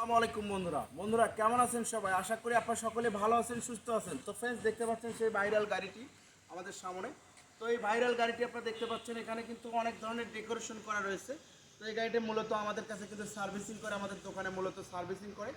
আসসালামু বন্ধুরা। বন্ধুরা, কেমন আছেন সবাই? আশা করি আপনারা সকলে ভালো আছেন, সুস্থ আছেন। তো ফ্রেন্ডস দেখতে পাচ্ছেন সেই ভাইরাল গাড়িটি আমাদের সামনে। তো এই ভাইরাল গাড়িটি আপনারা দেখতে পাচ্ছেন, এখানে কিন্তু অনেক ধরনের ডেকোরেশন করা রয়েছে। তো এই গাড়িটি মূলত আমাদের কাছে কিন্তু সার্ভিসিং করে, আমাদের দোকানে মূলত সার্ভিসিং করে।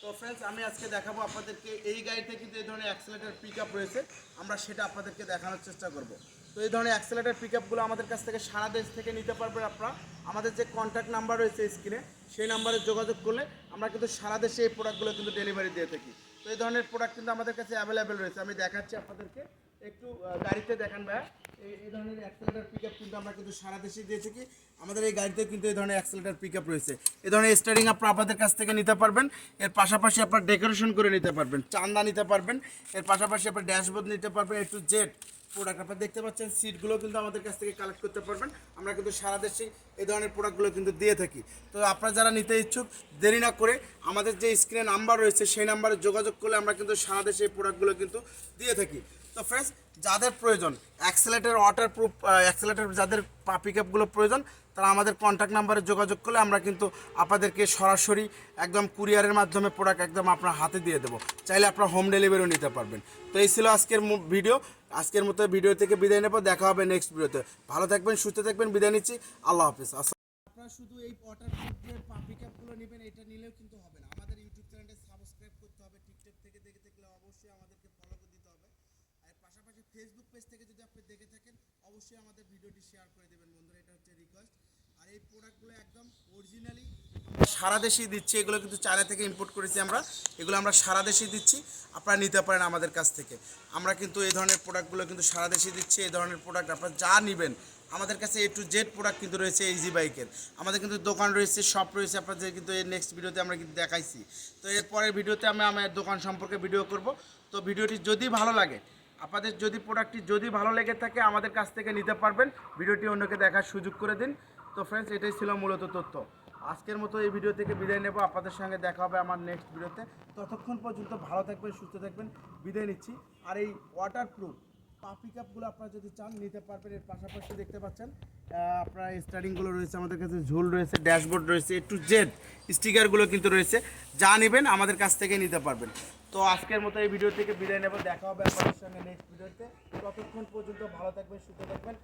তো ফ্রেন্ডস আমি আজকে দেখাবো আপনাদেরকে এই গাড়িতে কিন্তু এই ধরনের অ্যাক্সেলেটার পিক আপ রয়েছে। আমরা সেটা আপনাদেরকে দেখানোর চেষ্টা করব। তো এই ধরনের অ্যাক্সেলেটার পিক আপগুলো আমাদের কাছ থেকে সারা দেশ থেকে নিতে পারবেন আপনারা। আমাদের যে কন্ট্যাক্ট নাম্বার রয়েছে স্ক্রিনে সেই নাম্বারে যোগাযোগ করলে আমরা কিন্তু সারা দেশে এই প্রোডাক্টগুলো কিন্তু ডেলিভারি দিয়ে থাকি। তো এই ধরনের প্রোডাক্ট কিন্তু আমাদের কাছে অ্যাভেলেবেল রয়েছে। আমি দেখাচ্ছি আপনাদেরকে। একটু গাড়িতে দেখান ভাইয়া। এই ধরনের অ্যাক্সেলেটার পিক আপ কিন্তু আমরা কিন্তু সারা দেশে দিয়ে থাকি। আমাদের এই গাড়িতে কিন্তু এই ধরনের অ্যাক্সেলেটার পিক আপ রয়েছে। এই ধরনের স্টারিং আপনার আপনাদের কাছ থেকে নিতে পারবেন। এর পাশাপাশি আপনার ডেকোরেশন করে নিতে পারবেন। চান্দা নিতে পারবেন। এর পাশাপাশি আপনার ড্যাশবোর্ড নিতে পারবেন। একটু জেড প্রোডাক্ট আপনারা দেখতে পাচ্ছেন সিটগুলো কিন্তু আমাদের কাছ থেকে কালেক্ট করতে পারবেন। আমরা কিন্তু সারা দেশে এই ধরনের প্রোডাক্টগুলো কিন্তু দিয়ে থাকি। তো আপনারা যারা নিতে ইচ্ছুক, দেরি না করে আমাদের যে স্ক্রিনে নাম্বার রয়েছে, সেই নাম্বারে যোগাযোগ করলে আমরা কিন্তু সারা দেশে এই প্রোডাক্টগুলো কিন্তু দিয়ে থাকি। তো ফ্রেন্ডস যাদের প্রয়োজন অ্যাক্সেলেটার ওয়াটার প্রুফ অ্যাক্সেলেটার যাদের পিক আপগুলো প্রয়োজন, তারা আমাদের কন্ট্যাক্ট নাম্বারে যোগাযোগ করলে আমরা কিন্তু আপনাদেরকে সরাসরি একদম কুরিয়ারের মাধ্যমে প্রোডাক্ট একদম আপনার হাতে দিয়ে দেবো। চাইলে আপনারা হোম ডেলিভারিও নিতে পারবেন। তো এই ছিল আজকের ভিডিও আজকের মতো ভিডিও থেকে বিদায় নেব, দেখা হবে নেক্সট ভিডিওতে ভালো থাকবেন, সুস্থ থাকবেন, বিদায় নিচ্ছি। আল্লাহ হাফিজ। আপনারা শুধু এই প্রুফের পিক আপগুলো নেবেন, এটা নিলেও কিন্তু হবে না। আমাদের ইউটিউব চ্যানেলটা সাবস্ক্রাইব করতে হবে টিকটক থেকে দেখে থাকলে অবশ্যই আমাদেরকে ফলো করে দিতে হবে। আর পাশাপাশি ফেসবুক পেজ থেকে যদি আপনি দেখে থাকেন, অবশ্যই আমাদের ভিডিওটি শেয়ার করে দেবেন। বন্ধুরা, এটা হচ্ছে রিকোয়েস্ট আর এই প্রোডাক্টগুলো একদম অরিজিনালি সারা দেশেই দিচ্ছি, এগুলো কিন্তু চায়না থেকে ইম্পোর্ট করেছি আমরা, এগুলো আমরা সারা দেশেই দিচ্ছি, আপনারা নিতে পারেন আমাদের কাছ থেকে। আমরা কিন্তু এই ধরনের প্রোডাক্টগুলো কিন্তু সারা দেশেই দিচ্ছি, এই ধরনের প্রোডাক্ট আপনারা যা নেবেন, আমাদের কাছে এ টু জেড প্রোডাক্ট কিন্তু রয়েছে ইজি বাইকের আমাদের কিন্তু দোকান রয়েছে শপ রয়েছে, আপনাদের কিন্তু এর নেক্সট ভিডিওতে আমরা কিন্তু দেখাইছি। তো এরপরের ভিডিওতে আমি আমার দোকান সম্পর্কে ভিডিও করব। তো ভিডিওটি যদি ভালো লাগে, আপনাদের যদি প্রোডাক্টটি যদি ভালো লেগে থাকে, আমাদের কাছ থেকে নিতে পারবেন। ভিডিওটি অন্যকে দেখার সুযোগ করে দিন। তো ফ্রেন্ডস এটাই ছিল মূলত তথ্য। আজকের মতো এই ভিডিও থেকে বিদায় নেব। আপনাদের সঙ্গে দেখা হবে আমার নেক্সট ভিডিওতে। ততক্ষণ পর্যন্ত ভালো থাকবেন, সুস্থ থাকবেন। বিদায় নিচ্ছি। আর এই ওয়াটার প্রুফ পাপি কাপগুলো আপনারা যদি চান, নিতে পারবেন। এর পাশাপাশি দেখতে পাচ্ছেন আপনার স্টারিংগুলো রয়েছে। আমাদের কাছে ঝুল রয়েছে ড্যাশবোর্ড রয়েছে একটু জেড স্টিকারগুলো কিন্তু রয়েছে। যা নেবেন, আমাদের কাছ থেকে নিতে পারবেন। তো আজকের মতো এই ভিডিও থেকে বিদায় নেব। দেখা হবে আপনাদের সঙ্গে নেক্সট ভিডিওতে। ততক্ষণ পর্যন্ত ভালো থাকবেন, সুস্থ থাকবেন।